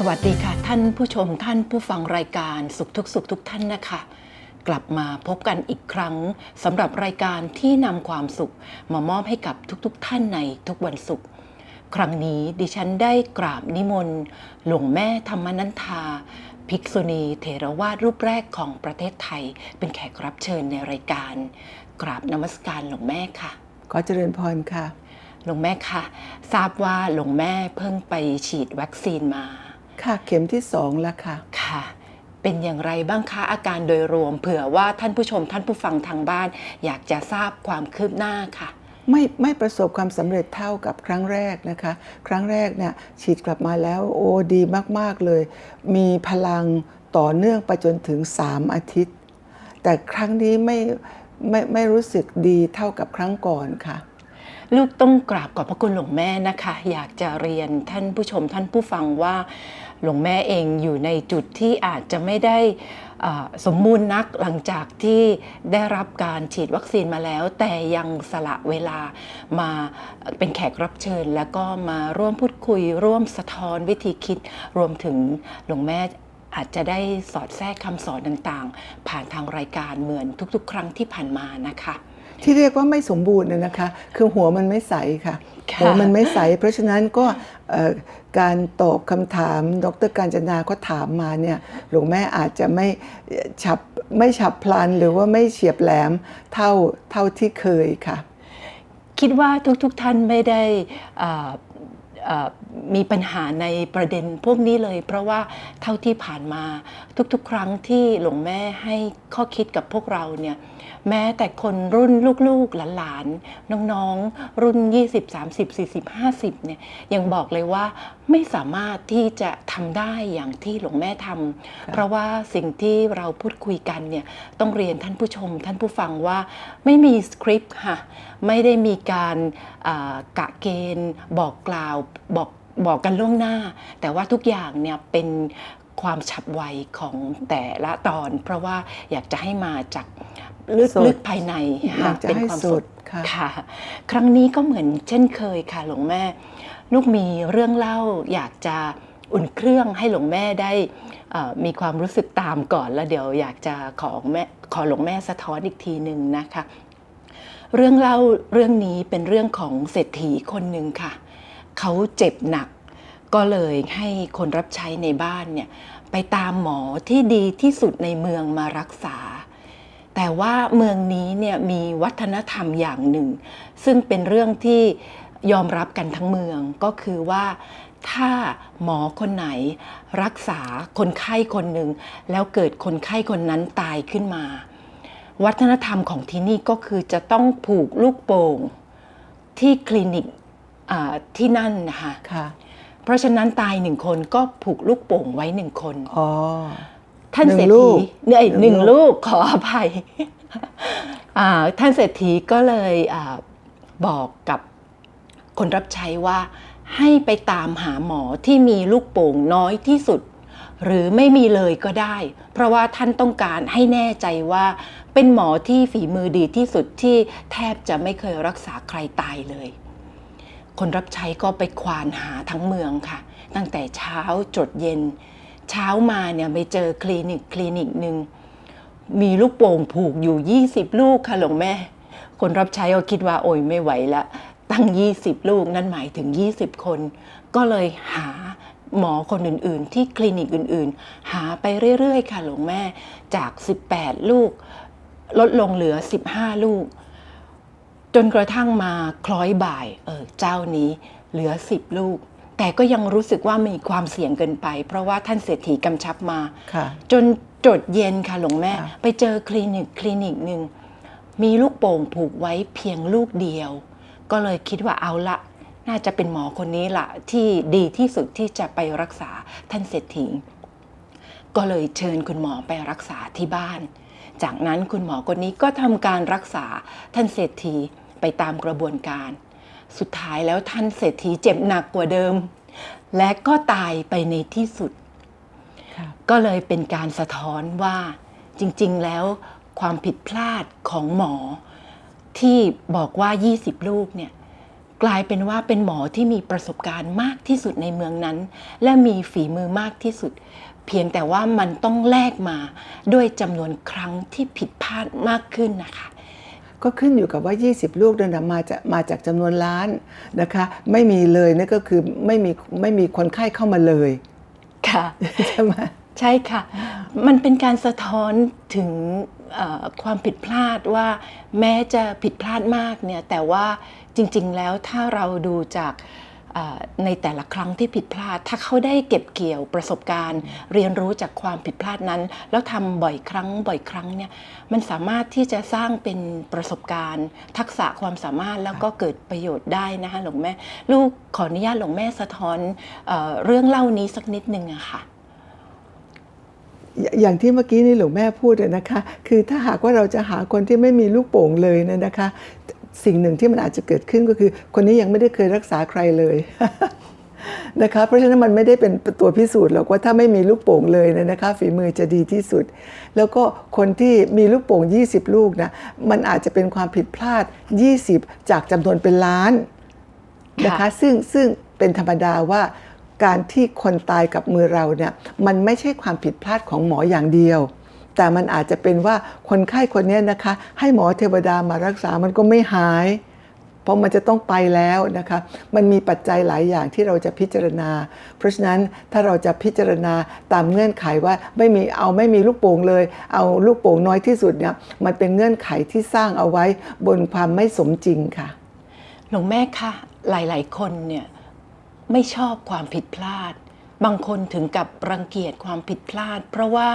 สวัสดีค่ะ ท่านผู้ชมท่านผู้ฟังรายการสุขทุกสุขทุกท่านนะคะ กลับมาพบกันอีกครั้งสำหรับรายการที่นำความสุข มามอบให้กับทุกๆทท่านในทุกวันศุกร์ครั้งนี้ดิฉันได้กราบนิมนต์หลวงแม่ธรรมนันทา ภิกษุณีเถรวาทรูปแรกของประเทศไทย เป็นแขกรับเชิญในรายการ กราบนมัสการหลวงแม่ค่ะ ขอเจริญพรค่ะหลวงแม่ค่ะ ทราบว่าหลวงแม่เพิ่งไปฉีดวัคซีนมา ค่ะเข็มที่สองแล้วค่ะ ค่ะ เป็นอย่างไรบ้างคะอาการโดยรวม เผื่อว่าท่านผู้ชมท่านผู้ฟังทางบ้าน อยากจะทราบความคืบหน้าค่ะ ไม่ไม่ประสบความสำเร็จเท่ากับครั้งแรกนะคะ ครั้งแรกเนี่ยฉีดกลับมาแล้วโอ้ดีมาก ๆ เลย มีพลังต่อเนื่องไปจนถึง 3 อาทิตย์ แต่ครั้งนี้ไม่ไม่ไม่รู้สึกดีเท่ากับครั้งก่อนค่ะลูกต้องกราบขอบพระคุณหลวงแม่นะคะ อยากจะเรียนท่านผู้ชมท่านผู้ฟังว่า หลวงแม่เองอยู่ในจุดที่อาจจะไม่ได้สมบูรณ์นักหลังจากที่ได้รับการฉีดวัคซีนมาแล้ว แต่ยังสละเวลามาเป็นแขกรับเชิญ แล้วก็มาร่วมพูดคุย ร่วมสะท้อนวิธีคิดรวมถึงหลวงแม่อาจจะได้สอดแทรกคำสอนต่างๆ ผ่านทางรายการเหมือนทุกๆ ครั้งที่ผ่านมานะคะ ที่เรียกว่าไม่สมบูรณ์น่ะนะคะ คือหัวมันไม่ใสค่ะค่ะ หัวมันไม่ใส เพราะฉะนั้นก็เอ่อการตอบคำถาม ดรการจนาก็ถามมาเนี่ยหลวงแม่อาจจะไม่ฉับไม่ฉับพลันหรือว่าไม่เฉียบแหลมเท่าเท่าที่เคยค่ะ คิดว่าทุกๆทท่านไม่ได้อ่าอ่า มีปัญหาในประเด็นพวกนี้เลย เพราะว่าเท่าที่ผ่านมาทุกๆ ครั้งที่หลวงแม่ให้ข้อคิดกับพวกเราเนี่ยแม้แต่คนรุ่นลูกๆหลานๆน้องๆ รุ่น 20 30 40 50เนี่ยยังบอกเลยว่าไม่สามารถที่จะทำได้อย่างที่หลวงแม่ทำเพราะว่าสิ่งที่เราพูดคุยกันเนี่ยต้องเรียนท่านผู้ชม ท่านผู้ฟังว่าไม่มีสคริปต์ค่ะไม่ได้มีการอ่ากะเกณฑ์บอกกล่าวบอก บอกกันล่วงหน้า แต่ว่าทุกอย่างเนี่ยเป็นความฉับไวของแต่ละตอน เพราะว่าอยากจะให้มาจากลึกสดลึกภายในอยาค่ะกจะเป็นให้ความสสดดค่ะค่ะ ครั้งนี้ก็เหมือนเช่นเคยค่ะหลวงแม่ ลูกมีเรื่องเล่าอยากจะอุ่นเครื่องให้หลวงแม่ได้เอ่อมีความรู้สึกตามก่อนแล้วเดี๋ยวอยากจะขอแม่ขอหลวงแม่สะท้อนอีกทีหนึ่งนะคะ เรื่องเล่าเรื่องนี้เป็นเรื่องของเศรษฐีคนหนึ่งค่ะ เขาเจ็บหนัก ก็เลยให้คนรับใช้ในบ้านเนี่ยไปตามหมอที่ดีที่สุดในเมืองมารักษา แต่ว่าเมืองนี้เนี่ยมีวัฒนธรรมอย่างหนึ่ง ซึ่งเป็นเรื่องที่ยอมรับกันทั้งเมืองก็คือว่าถ้าหมอคนไหนรักษาคนไข้คนหนึ่ง แล้วเกิดคนไข้คนนั้นตายขึ้นมา วัฒนธรรมของที่นี่ก็คือจะต้องผูกลูกโป่งที่คลินิก ที่นั่นนะคะค่ะ เพราะฉะนั้นตายหนึ่งคนก็ผูกลูกโป่งไว้หนึ่งคน อ๋อ ท่านหนึ่งเศรษลูฐีก เนี่ยหหนึ่นึ่งงลูลูกกขออภัยอ่าท่านเศรษฐีก็เลยอาบอกกับคนรับใช้ว่าให้ไปตามหาหมอที่มีลูกโป่งน้อยที่สุด หรือไม่มีเลยก็ได้ เพราะว่าท่านต้องการให้แน่ใจว่า เป็นหมอที่ฝีมือดีที่สุดที่แทบจะไม่เคยรักษาใครตายเลย คนรับใช้ก็ไปควานหาทั้งเมืองค่ะ ตั้งแต่เช้าจดเย็น เช้ามาเนี่ยไปเจอคลินิกคลินิกหนึ่งมีลูกโป่งผูกอยู่ 20 ลูกค่ะหลวงแม่ คนรับใช้ก็คิดว่าโอ้ยไม่ไหวละตั้ง 20 ลูกนั่นหมายถึง 20 คน ก็เลยหาหมอคนอื่นๆ ที่คลินิกอื่นๆ หาไปเรื่อยๆ ค่ะหลวงแม่จาก 18 ลูก ลดลงเหลือ 15 ลูก จนกระทั่งมาคล้อยบ่ายเออเจ้านี้เหลือ10ลูก แต่ก็ยังรู้สึกว่ามีความเสี่ยงเกินไป เพราะว่าท่านเศรษฐีกำชับมา ค่ะ จนจดเย็นค่ะหลวงแม่ ค่ะ ไปเจอคลินิกคลินิกหนึ่งมีลูกโป่งผูกไว้เพียงลูกเดียว ก็เลยคิดว่าเอาละ น่าจะเป็นหมอคนนี้ละที่ดีที่สุดที่จะไปรักษาท่านเศรษฐีก็เลยเชิญคุณหมอไปรักษาที่บ้าน จากนั้นคุณหมอคนนี้ก็ทำการรักษาท่านเศรษฐีไปตามกระบวนการ สุดท้ายแล้วท่านเศรษฐีเจ็บหนักกว่าเดิม และก็ตายไปในที่สุดค่ะก็เลยเป็นการสะท้อนว่าจริง ๆ แล้วความผิดพลาดของหมอ ที่บอกว่า 20 ลูกเนี่ยกลายเป็นว่าเป็นหมอที่มีประสบการณ์มากที่สุดในเมืองนั้น และมีฝีมือมากที่สุด เพียงแต่ว่ามันต้องแลกมาด้วยจำนวนครั้งที่ผิดพลาดมากขึ้นนะคะ ก็ขึ้นอยู่กับว่า 20 ลูกนั้นนะมาจากมาจากจำนวนล้านนะคะ ไม่มีเลยนั่นก็คือไม่มีไม่มีคนไข้เข้ามาเลยค่ะใช่ไหมใช่ค่ะ มันเป็นการสะท้อนถึงเอ่อความผิดพลาดว่าแม้จะผิดพลาดมากเนี่ยแต่ว่าจริง ๆ แล้วถ้าเราดูจากเอ่อ ในแต่ละครั้งที่ผิดพลาด ถ้าเขาได้เก็บเกี่ยวประสบการณ์ เรียนรู้จากความผิดพลาดนั้น แล้วทำบ่อยครั้งบ่อยครั้งเนี่ยมันสามารถที่จะสร้างเป็นประสบการณ์ ทักษะความสามารถแล้วก็เกิดประโยชน์ได้นะคะหลวงแม่ลูกขออนุญาตหลวงแม่สะท้อนเออเรื่องเล่านี้สักนิดนึงอะค่ะอย่อย่างที่เมื่อกี้นี่หลวงแม่พูดอะนะคะ คือถ้าหากว่าเราจะหาคนที่ไม่มีลูกโป่งเลยเนยนะคะ สิ่งหนึ่งที่มันอาจจะเกิดขึ้นก็คือ คนนี้ยังไม่ได้เคยรักษาใครเลยนะคะเพราะฉะนั้นมันไม่ได้เป็นตัวพิสูจน์หรอกว่าถ้าไม่มีลูกโป่งเลยเนยนะคะ ฝีมือจะดีที่สุด แล้วก็คนที่มีลูกโป่ง 20 ลูกนะมันอาจจะเป็นความผิดพลาด 20 จากจำนวนเป็นล้านนะคะค่ะซึ่งซึ่งเป็นธรรมดาว่าการที่คนตายกับมือเราเนี่ยมันไม่ใช่ความผิดพลาดของหมออย่างเดียว แต่มันอาจจะเป็นว่าคนไข้คนนี้นะคะ ให้หมอเทวดามารักษามันก็ไม่หาย เพราะมันจะต้องไปแล้วนะคะ มันมีปัจจัยหลายอย่างที่เราจะพิจารณา เพราะฉะนั้นถ้าเราจะพิจารณาตามเงื่อนไขว่าไม่มีเอาไม่มีลูกโป่งเลย เอาลูกโป่งน้อยที่สุดเนี่ยมันเป็นเงื่อนไขที่สร้างเอาไว้บนความไม่สมจริงค่ะ หลวงแม่คะหลาย ๆ คนเนี่ยไม่ชอบความผิดพลาด บางคนถึงกับรังเกียจความผิดพลาด เพราะว่า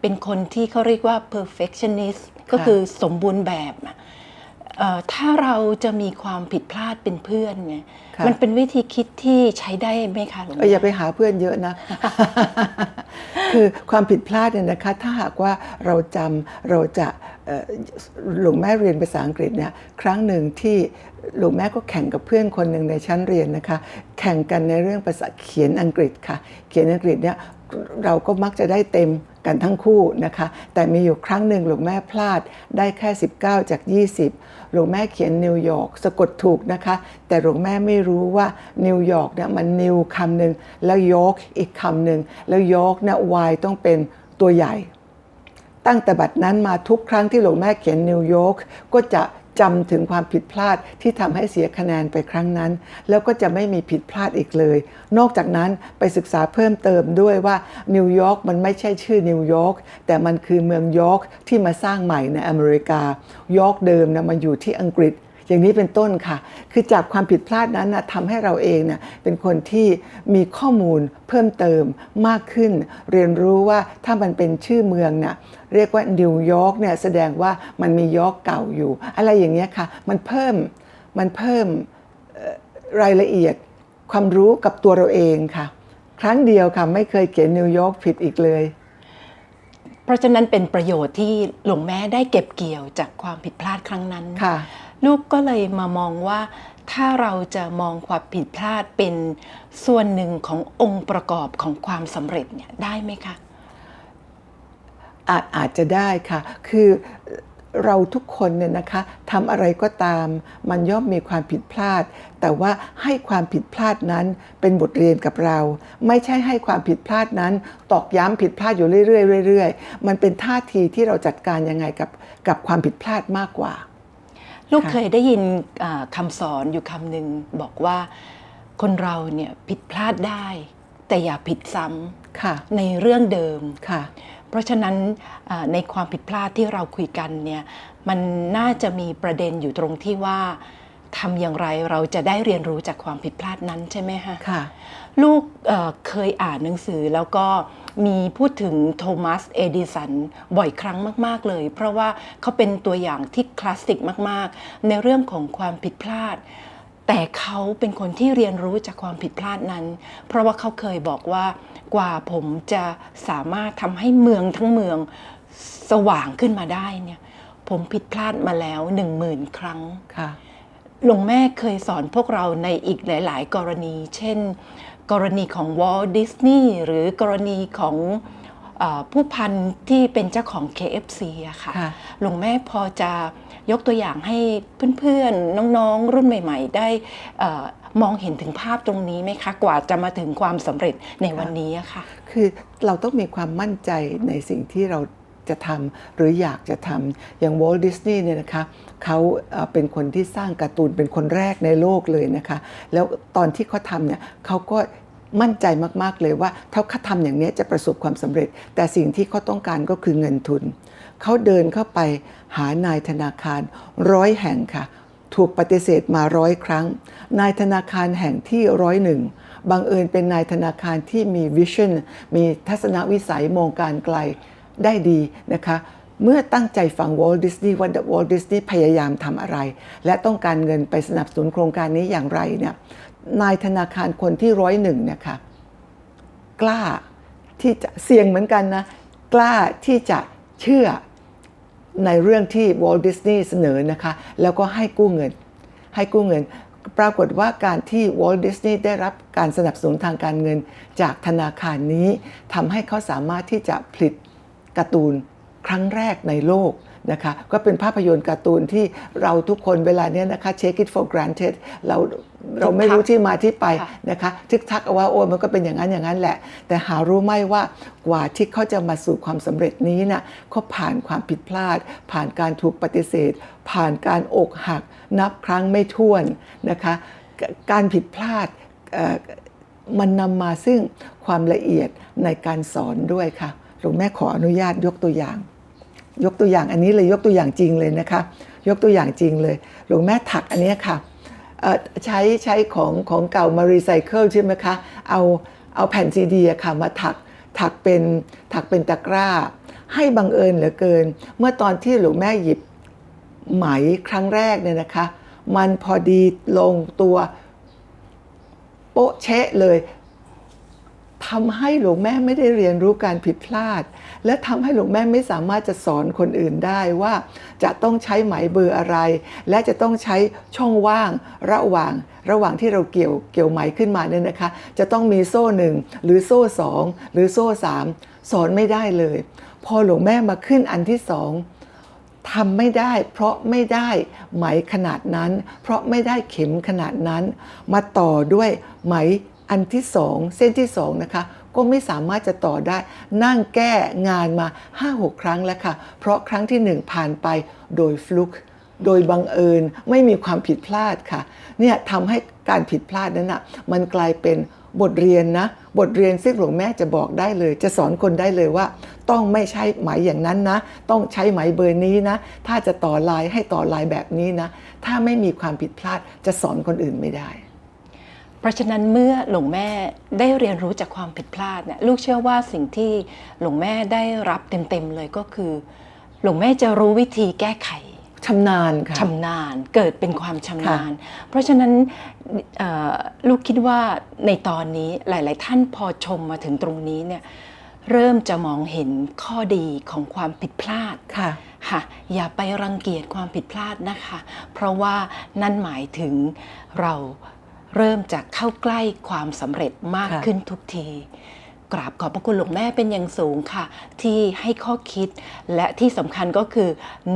เป็นคนที่เขาเรียกว่า perfectionist ก็คือสมบูรณ์แบบอะเอ่อถ้าเราจะมีความผิดพลาดเป็นเพื่อนเนี่ยค่ะมันเป็นวิธีคิดที่ใช้ได้ไหมคะหลวงเอออย่าแม่ไปหาเพื่อนเยอะนะ คือความผิดพลาดเนี่ยนะคะ ถ้าหากว่าเราจำเราจะเอ่อ หลวงแม่เรียนภาษาอังกฤษเนี่ยครั้งหนึ่งที่หลวงแม่ก็แข่งกับเพื่อนคนหนึ่งในชั้นเรียนนะคะ แข่งกันในเรื่องภาษาเขียนอังกฤษค่ะ เขียนอังกฤษเนี่ยเราก็มักจะได้เต็มกันทั้งคู่นะคะ แต่มีอยู่ครั้งหนึ่งหลวงแม่พลาดได้แค่ 19 จาก 20 หลวงแม่เขียนนิวยอร์กสะกดถูกนะคะ แต่หลวงแม่ไม่รู้ว่านิวยอร์กเนี่ยมันนิวคำหนึ่งแล้วยอร์กอีกคำหนึ่งแล้วยอร์กเนี่ยวายต้องเป็นตัวใหญ่ ตั้งแต่บัดนั้นมาทุกครั้งที่หลวงแม่เขียนนิวยอร์กก็จะจำถึงความผิดพลาดที่ทำให้เสียคะแนนไปครั้งนั้น แล้วก็จะไม่มีผิดพลาดอีกเลย นอกจากนั้นไปศึกษาเพิ่มเติมด้วยว่านิวยอร์กมันไม่ใช่ชื่อนิวยอร์กแต่มันคือเมืองยอร์กที่มาสร้างใหม่ในอเมริกายอร์กเดิมนะมันอยู่ที่อังกฤษ อย่างนี้เป็นต้นค่ะ คือจากความผิดพลาดนั้นนะทำให้เราเองเนะเป็นคนที่มีข้อมูลเพิ่มเติมมากขึ้น เรียนรู้ว่าถ้ามันเป็นชื่อเมืองเนี่ยเรียกว่านิวยอร์กเนี่ยแสดงว่ามันมียอร์กเก่าอยู่ อะไรอย่างเงี้ยค่ะ มันเพิ่มมันเพิ่มเอ่อรายละเอียดความรู้กับตัวเราเองค่ะ ครั้งเดียวค่ะไม่เคยเขียนนิวยอร์กผิดอีกเลย เพราะฉะนั้นเป็นประโยชน์ที่หลวงแม่ได้เก็บเกี่ยวจากความผิดพลาดครั้งนั้นค่ะ ลูกก็เลยมามองว่า ถ้าเราจะมองความผิดพลาดเป็นส่วนหนึ่งขององค์ประกอบของความสำเร็จเนี่ยได้ไหมคะอาจอาจจะได้ค่ะ คือเราทุกคนเนี่ยนะคะทำอะไรก็ตาม มันย่อมมีความผิดพลาด แต่ว่าให้ความผิดพลาดนั้นเป็นบทเรียนกับเรา ไม่ใช่ให้ความผิดพลาดนั้น ตอกย้ำผิดพลาดอยู่เรื่อยๆเรื่อยๆมันเป็นท่าทีที่เราจัดการยังไงกับกับความผิดพลาดมากกว่า ลูกค่ะเคยได้ยินอ่าคำสอนอยู่คำหนึ่งบอกว่าคนเราเนี่ยผิดพลาดได้ แต่อย่าผิดซ้ำค่ะในเรื่องเดิมค่ะ เพราะฉะนั้นอ่าในความผิดพลาดที่เราคุยกันเนี่ยมันน่าจะมีประเด็นอยู่ตรงที่ว่าทำอย่างไรเราจะได้เรียนรู้จากความผิดพลาดนั้นใช่ไหมคะค่ะ ลูกเอ่อเคยอ่านหนังสือแล้วก็มีพูดถึงโทมัส เอดิสัน บ่อยครั้งมาก ๆ เลย เพราะว่าเขาเป็นตัวอย่างที่คลาสสิกมาก ๆ ในเรื่องของความผิดพลาด แต่เขาเป็นคนที่เรียนรู้จากความผิดพลาดนั้น เพราะว่าเขาเคยบอกว่ากว่าผมจะสามารถทำให้เมืองทั้งเมืองสว่างขึ้นมาได้เนี่ยผมผิดพลาดมาแล้วหนึ่งหมื่นครั้งค่ะหลวงแม่เคยสอนพวกเราในอีกหลาย ๆ กรณี เช่น กรณีของวอลดิสนีย์หรือกรณีของเอ่อผู้พันที่เป็นเจ้าของ KFC อะค่ะค่ะ หลวงแม่พอจะยกตัวอย่างให้เพื่อนๆ น้องๆ รุ่นใหม่ ๆ ได้เออมองเห็นถึงภาพตรงนี้ไหมคะ กว่าจะมาถึงความสำเร็จในวันนี้อะค่ะ คือเราต้องมีความมั่นใจในสิ่งที่เราจะทำหรืออยากจะทำอย่างวอลดิสนีย์เนี่ยนะคะเขาเอ่อเป็นคนที่สร้างการ์ตูนเป็นคนแรกในโลกเลยนะคะ แล้วตอนที่เขาทำเนี่ยเขาก็ มั่นใจมากๆเลยว่าถ้าเขาทำอย่างนี้จะประสบความสำเร็จ แต่สิ่งที่เขาต้องการก็คือเงินทุน เขาเดินเข้าไปหานายธนาคารร้อยแห่งค่ะ ถูกปฏิเสธมาร้อยครั้ง นายธนาคารแห่งที่ร้อยหนึ่งบังเอิญเป็นนายธนาคารที่มีวิชั่นมีทัศนวิสัยมองการไกลได้ดีนะคะเมื่อตั้งใจฟังวอลดิสนีย์ว่าวอลดิสนีย์พยายามทำอะไร และต้องการเงินไปสนับสนุนโครงการนี้อย่างไรเนี่ย นายธนาคารคนที่ร้อยหนึ่งเนี่ยค่ะกล้าที่จะเสี่ยงเหมือนกันนะกล้าที่จะเชื่อในเรื่องที่วอลดิสนีย์เสนอนะคะ แล้วก็ให้กู้เงิน ให้กู้เงิน ปรากฏว่าการที่วอลดิสนีย์ได้รับการสนับสนุนทางการเงินจากธนาคารนี้ทำให้เขาสามารถที่จะผลิตการ์ตูนครั้งแรกในโลก นะคะก็เป็นภาพยนตร์การ์ตูนที่เราทุกคนเวลาเนี้ยนะคะ take it for granted เราเราไม่รู้ที่มาที่ไปค่ะนะคะทึกทักเอาว่าโอ้ยมันก็เป็นอย่างนั้นอย่างนั้นแหละ แต่หารู้ไหมว่ากว่าที่เขาจะมาสู่ความสำเร็จนี้นะ่ะเขาผ่านความผิดพลาด ผ่านการถูกปฏิเสธ ผ่านการอกหัก นับครั้งไม่ถ้วนนะคะกการผิดพลาดเอ่อมันนำมาซึ่งความละเอียดในการสอนด้วยค่ะหลวงแม่ขออนุญาตยกตัวอย่าง ยกตัวอย่างอันนี้เลยยกตัวอย่างจริงเลยนะคะ ยกตัวอย่างจริงเลยหลวงแม่ถักอันเนี้ยค่ะใช้ใช้ของของเก่ามารีไซเคิลใช่ไหมคะเอาเอาแผ่นซีดีอะค่ะมาถักถักเป็นถักเป็นตะกร้า ให้บังเอิญเหลือเกิน เมื่อตอนที่หลวงแม่หยิบไหมครั้งแรกเนี่ยนะคะ มันพอดีลงตัวโป๊ะเชะเลย ทำให้หลวงแม่ไม่ได้เรียนรู้การผิดพลาด และทำให้หลวงแม่ไม่สามารถจะสอนคนอื่นได้ว่า จะต้องใช้ไหมเบอร์อะไร และจะต้องใช้ช่องว่างระหว่างระหว่างที่เราเกี่ยวเกี่ยวไหมขึ้นมาเนี่ยนะคะ จะต้องมีโซ่หนึ่งหรือโซ่สองหรือโซ่สามสอนไม่ได้เลย พอหลวงแม่มาขึ้นอันที่สองทำไม่ได้ เพราะไม่ได้ไหมขนาดนั้น เพราะไม่ได้เข็มขนาดนั้น มาต่อด้วยไหม อันที่สองเส้นที่สองนะคะก็ไม่สามารถจะต่อได้นั่งแก้งานมา 5-6 ครั้งแล้วค่ะ เพราะครั้งที่หนึ่งผ่านไปโดยฟลุกโดยบังเอิญไม่มีความผิดพลาดค่ะเนี่ยทำให้การผิดพลาดนั้นนะมันกลายเป็นบทเรียนนะ บทเรียนซึ่งหลวงแม่จะบอกได้เลย จะสอนคนได้เลยว่า ต้องไม่ใช้ไหมอย่างนั้นนะ ต้องใช้ไหมเบอร์นี้นะ ถ้าจะต่อลายให้ต่อลายแบบนี้นะ ถ้าไม่มีความผิดพลาดจะสอนคนอื่นไม่ได้ เพราะฉะนั้นเมื่อหลวงแม่ได้เรียนรู้จากความผิดพลาดเนี่ยลูกเชื่อว่าสิ่งที่หลวงแม่ได้รับเต็มๆเลยก็คือ หลวงแม่จะรู้วิธีแก้ไขชำนาญค่ะชำนาญเกิดเป็นความชำนาญ เพราะฉะนั้นเอ่อลูกคิดว่าในตอนนี้หลาย ๆ ท่านพอชมมาถึงตรงนี้เนี่ยเริ่มจะมองเห็นข้อดีของความผิดพลาดค่ะค่ะอย่าไปรังเกียจความผิดพลาดนะคะ เพราะว่านั่นหมายถึงเรา เริ่มจะเข้าใกล้ความสำเร็จมากค่ะขึ้นทุกที กราบขอบพระคุณหลวงแม่เป็นอย่างสูงค่ะ ที่ให้ข้อคิดและที่สำคัญก็คือ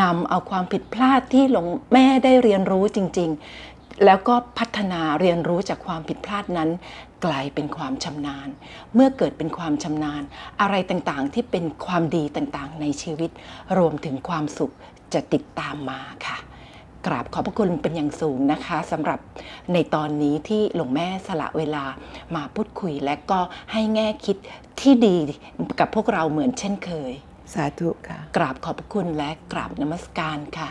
นำเอาความผิดพลาดที่หลวงแม่ได้เรียนรู้จริง ๆ แล้วก็พัฒนาเรียนรู้จากความผิดพลาดนั้น กลายเป็นความชำนาญ เมื่อเกิดเป็นความชำนาญ อะไรต่างๆ ที่เป็นความดีต่างๆ ในชีวิต รวมถึงความสุขจะติดตามมาค่ะ กราบขอบพระคุณเป็นอย่างสูงนะคะสำหรับในตอนนี้ที่หลวงแม่สละเวลามาพูดคุยและก็ให้แง่คิดที่ดีกับพวกเราเหมือนเช่นเคย สาธุค่ะ กราบขอบพระคุณและกราบนมัสการค่ะ